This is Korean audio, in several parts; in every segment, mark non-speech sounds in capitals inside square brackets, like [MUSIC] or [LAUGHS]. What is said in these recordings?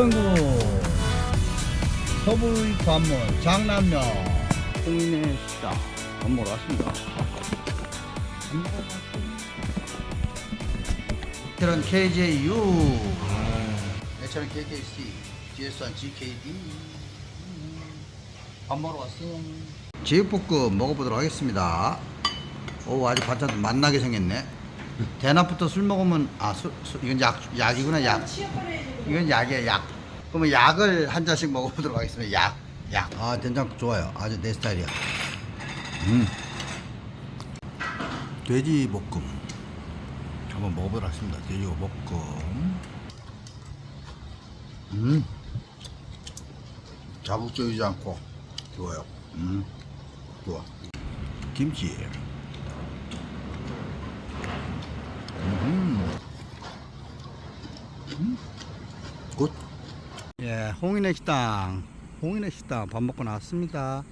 영천구. 서부의 관문 장남역. 홍인의 식당 밥 먹으러 왔습니다. 이런 KJU 내처럼 KKC GS1 GKD 밥 먹으러 왔어요 제육볶음 먹어보도록 하겠습니다. 오 아주 반찬도 맛나게 생겼네. 대낮부터 술 먹으면 아 술, 술 이건 약 약이구나 약 이건 약이야 약. 그러면 약을 한 잔씩 먹어보도록 하겠습니다. 약 약 아 된장 좋아요. 아주 내 스타일이야. 음. 돼지 볶음. 한번 먹어보도록 하겠습니다. 돼지 볶음. 음. 자극적이지 않고 좋아요. 음. 좋아. 김치 굿. 예, 홍인의 식당. 홍인의 식당 밥 먹고 나왔습니다.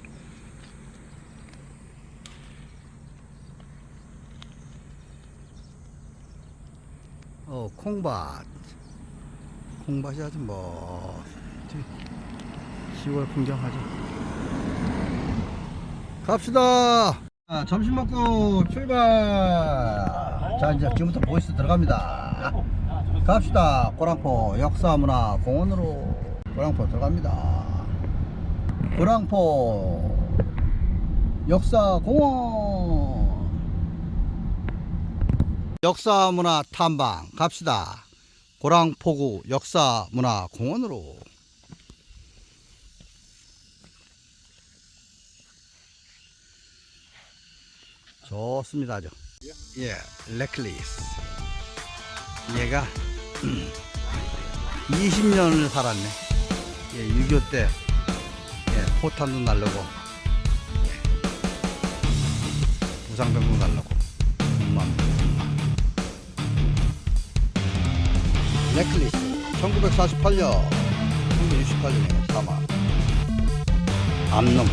어, 콩밭. 콩밭이 아주 뭐, 10월 풍경하죠. 갑시다! 자, 점심 먹고 출발! 자, 이제 지금부터 보이스 들어갑니다. 갑시다. 고랑포 역사문화 공원으로 고랑포 들어갑니다. 고랑포 역사공원 역사문화 탐방 갑시다. 고랑포구 역사문화 공원으로 좋습니다. 아주. 예, 레클리스. 얘가 20년을 살았네. 예, 6.25 때 예, 포탄도 날르고 예, 부상병도 날르고 음, 넥클리스 1948년 1968년에 사망. 암놈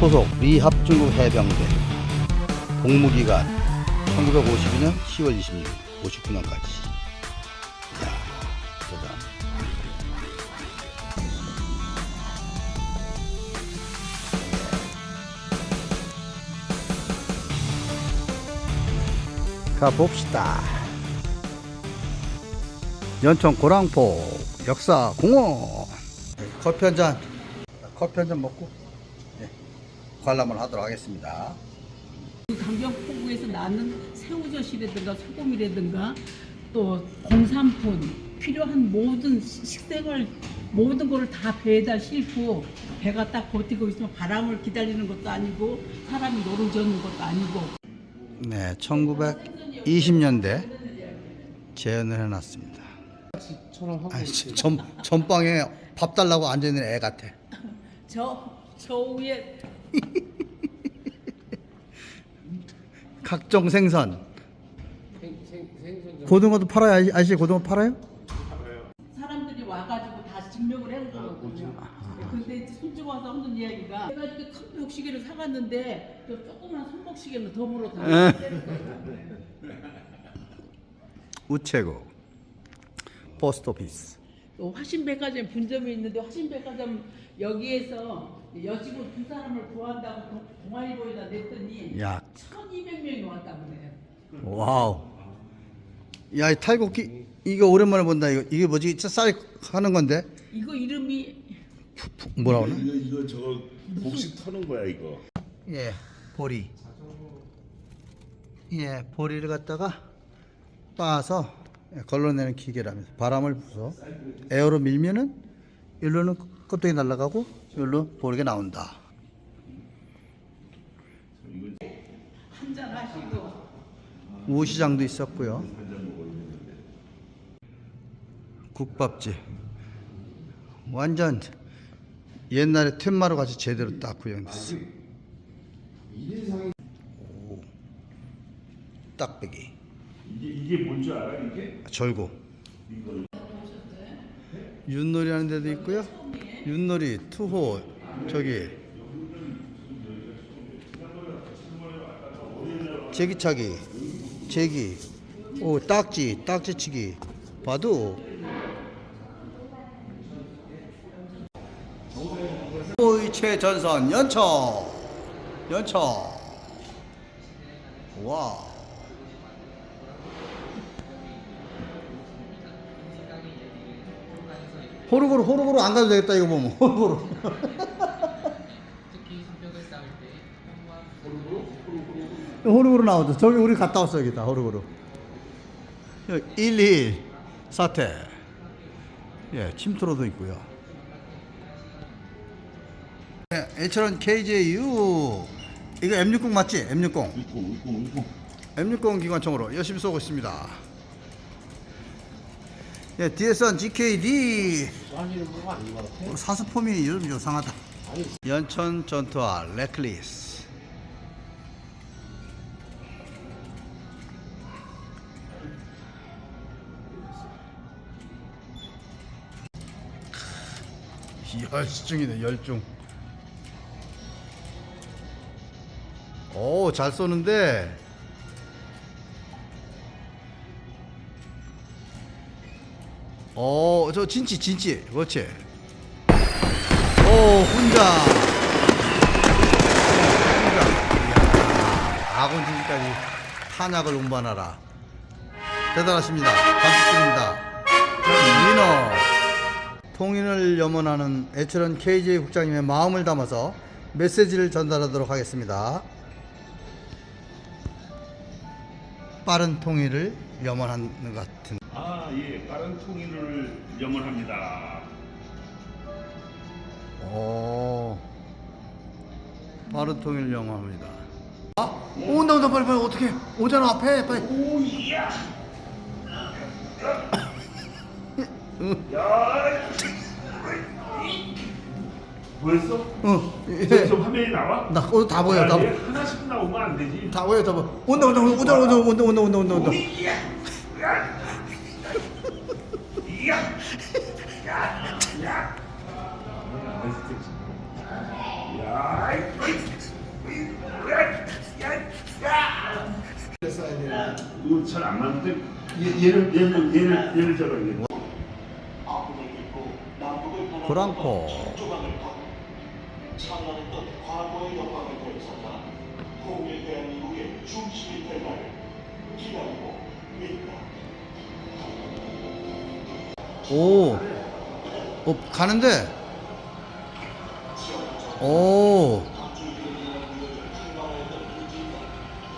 소속 미합중국 해병대 복무기간 1952년 10월 26일 59년까지 가봅시다. 연천 고랑포 역사 공원. 커피 한 잔 커피 한 잔 먹고 네, 관람을 하도록 하겠습니다. 강경포구에서 나는 새우젓이라든가 소금이라든가 또 공산품 필요한 모든 식생활 모든 거를 다 배에다 싣고 배가 딱 버티고 있으면 바람을 기다리는 것도 아니고 사람이 노를 젓는 것도 아니고 네 1920년대 재현을 해놨습니다. 아이씨, 전, 전방에 밥 달라고 앉아있는 애 같아. [LAUGHS] 저, 저 위에. [LAUGHS] 각종 생선. 고등어도 팔아요? 아저씨 고등어 팔아요? 사람들이 와가지고 다 증명을 해온 거거든요. 근데 이제 손주가 와서 하는 이야기가 내가 벽시계를 사갔는데 저 조그만 손목시계는 더불어 다. 우체국 포스트오피스. 또 화신백화점 분점이 있는데 화신백화점 여기에서 여직원 두 사람을 구한다고 동- 동아일보에다 냈더니 야. 1200명이 왔다고 그래요. 와우. 야이 탈곡기 이거 오랜만에 본다. 이거 이게 뭐지? 진짜 쌀 하는 건데? 이거 이름이 뭐라 그러나? 이거 이거 저거 복식 터는 거야 이거. 예 보리 예 보리를 갖다가 빻아서 예, 걸러내는 기계라면서 바람을 부서 에어로 밀면은 일로는 껍데기 날아가고 일로 보리가 나온다 우시장도 있었고요. 국밥집. 완전 옛날에 텐마루 같이 제대로 딱 구현됐어. 오. 딱배기. 이게 이게 뭔지 알아 이게? 절고. 윷놀이 하는 데도 있고요. 윷놀이, 투호, 저기 제기차기, 제기, 오 딱지, 딱지치기, 바둑, 이체 전선 연처 연처 와. 호르고루 호르고루 안 가도 되겠다 이거 보면. 호르고루. [LAUGHS] 호르고루 나오죠. 저기 우리 갔다 왔어 여기다. 호르고루. 121 사태. 예 침투로도 있고요 H런 KJU 이거 M60 맞지? M60 있고 있고 있고. M60 기관총으로 열심히 쏘고 있습니다 예, DSN GKD 빠지는 거가 아닌 것 같아. 사스폼이 요즘 요상하다 연천 전투화 레클리스 열중이네 열중 오 잘 쏘는데 어, 저 진치, 진치. 그렇지. 오, 훈장. 훈장. 아군 진지까지 탄약을 운반하라. 대단하십니다. 감축드립니다. 민어. 통일을 염원하는 애철원 KJ 국장님의 마음을 담아서 메시지를 전달하도록 하겠습니다. 빠른 통일을 염원하는 것 같은. 아 예, 빠른 통일을 염원합니다. 오. 빠른 통일 영화입니다. 아, 온다 온다 빨리 빨리 어떻게 오잖아 앞에 빨리. 오야. 응. 야. 뭐했어? 어. 예. 저 화면이 나와? 나 오늘 다 보여 다 야, 보여 얘 하나씩 나오면 안 되지. 다 보여 다 보여. 온다 온다 온다 온다 온다 온다 온다 온다 온다. 오이야. 야. 이야. 야. 야. 야. 이거 잘안 맞는데 얘, 얘를 얘를 얘를 얘를 잡아야 돼. 브랑코. 오. 어 가는데. 오.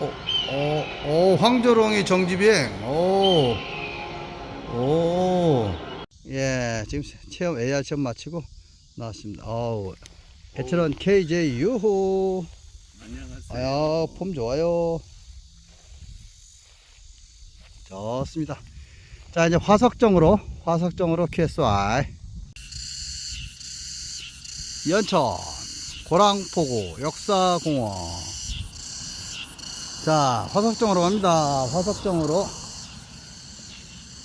어, 어, 어, 황조롱이 정지비행. 오. 오. 예, 지금 체험, AR 체험 마치고 나왔습니다. 어우, 애처럼 KJ 유호. 안녕하세요. 아야, 폼 좋아요. 좋습니다. 자, 이제 화석정으로, 화석정으로 QSI. 연천, 고랑포구, 역사공원. 자, 화석정으로 갑니다. 화석정으로.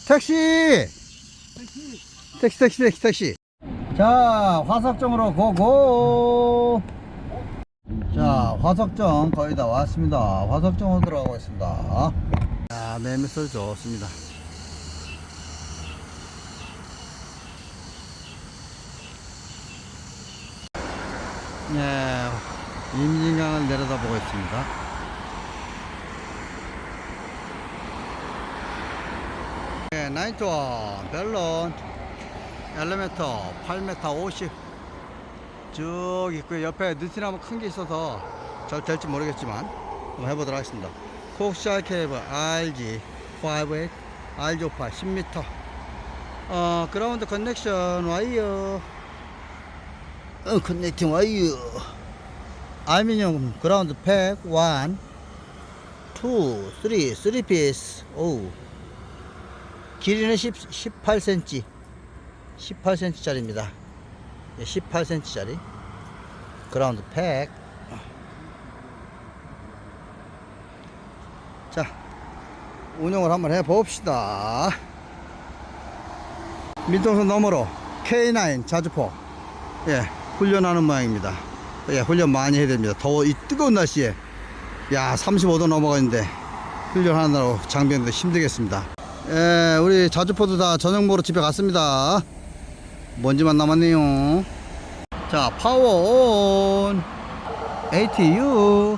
택시! 택시, 택시, 택시, 택시. 자, 화석정으로 고고! 자, 화석정 거의 다 왔습니다. 화석정으로 들어가고 있습니다. 자, 매미솔 좋습니다. 네, 임진강을 내려다보고 있습니다. 네, 나이트원, 벨론, 엘리베이터 8m 50. 쭉 있고요. 옆에 느티나무 큰 게 있어서 잘 될지 모르겠지만 한번 해보도록 하겠습니다. 콕샤 케이블 RG 58 RG 58 10m. 어, 그라운드 커넥션 와이어. 어, 커넥팅 와이어. 알루미늄 그라운드 팩 1, 2, 3, 3 피스. 오. 길이는 10, 18cm. 18cm짜리입니다. 18cm짜리 그라운드 팩. 자, 운영을 한번 해 봅시다. 민통선 너머로 K9 자주포. 예, 훈련하는 모양입니다. 예, 훈련 많이 해야 됩니다. 더워, 이 뜨거운 날씨에. 야, 35도 넘어가는데 훈련하느라고 장병들 힘들겠습니다. 예, 우리 자주포도 다 저녁 먹으러 집에 갔습니다. 먼지만 남았네요. 자, 파워 온. ATU.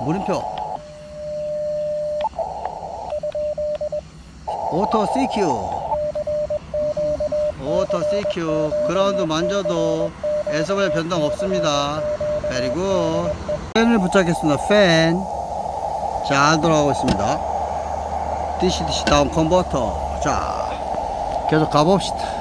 물음표. 오토 CQ. 오토 CQ. 그라운드 만져도 SOL 변동 없습니다. 베리고. 팬을 부착했습니다. 팬. 잘 돌아가고 있습니다. DC 다운 컨버터. 자, 계속 가봅시다.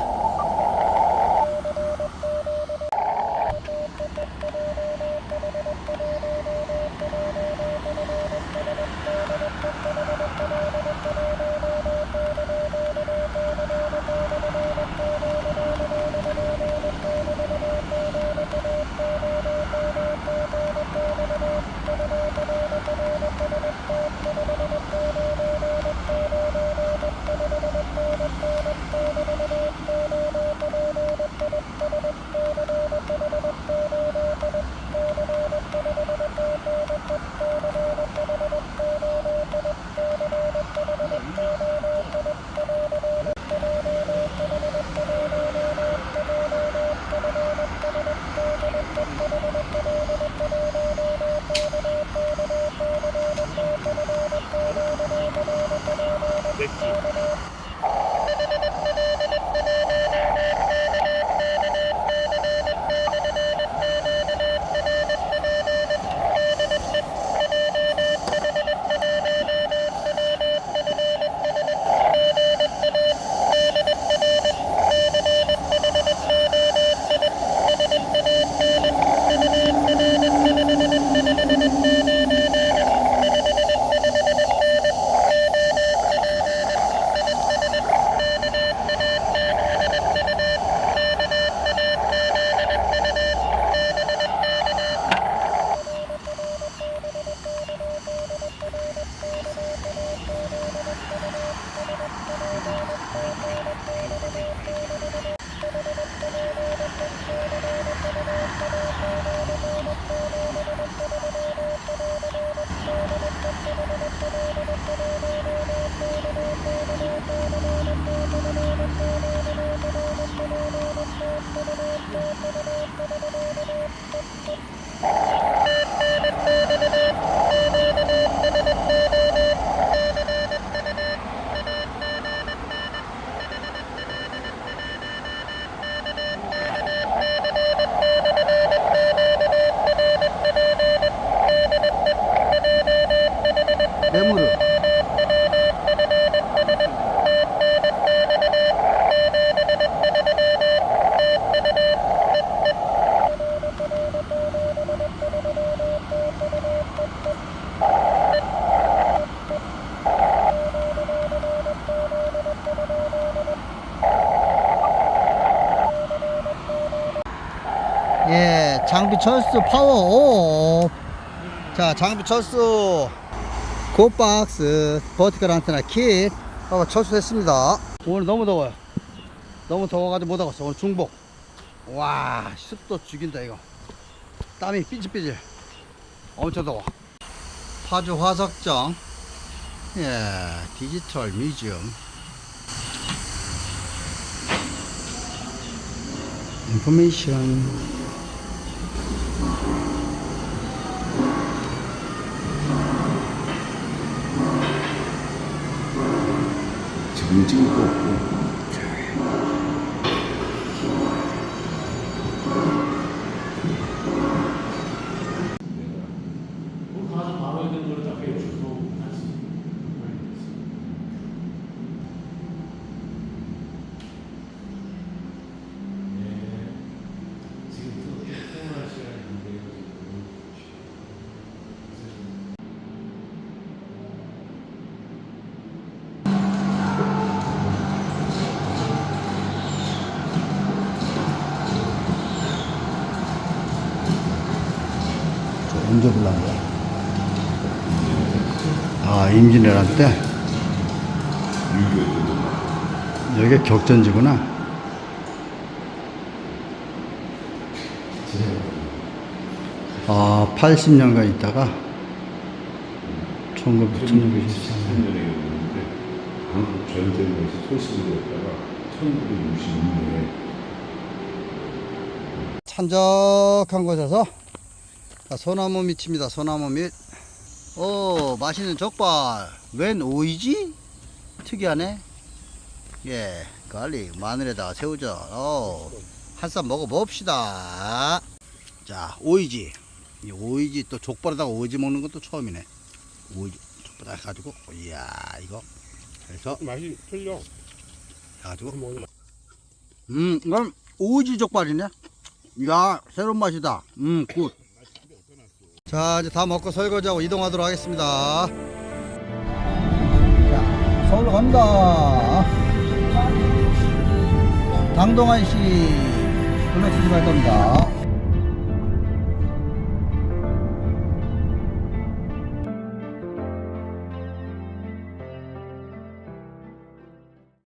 메모를. 예, 장비 철수 파워 오. 자, 장비 철수 고박스 버티컬 안테나 킷 하고 철수했습니다. 오늘 너무 더워요. 너무 더워가지고 못 하겠어. 오늘 중복. 와, 습도 죽인다 이거. 땀이 삐질삐질. 엄청 더워. 파주 화석정. 예, 디지털 뮤지엄. 인포메이션. 지금 찍을 불난 거야? 아, 임진왜란 때? 여기가 격전지구나. 아, 80년간 있다가 1900, 1923년. 3년에 있는데 한국 전쟁에서 소식이 됐다가 1962년에 산적한 곳에서 자, 소나무 밑입니다. 소나무 밑. 오, 맛있는 족발. 웬 오이지? 특이하네. 예, 갈릭, 마늘에다가 새우젓. 어, 한쌈 먹어봅시다. 자, 오이지. 이 오이지 또 족발에다가 오이지 먹는 것도 처음이네. 오이지 족발 해가지고, 이야, 이거. 그래서 맛이 틀려. 해가지고. 음, 이건 오지 족발이네. 야, 새로운 맛이다. 음, 굿. 자, 이제 다 먹고 설거지하고 이동하도록 하겠습니다. 자, 서울로 갑니다. 당동안 씨, 불러치지 말 겁니다.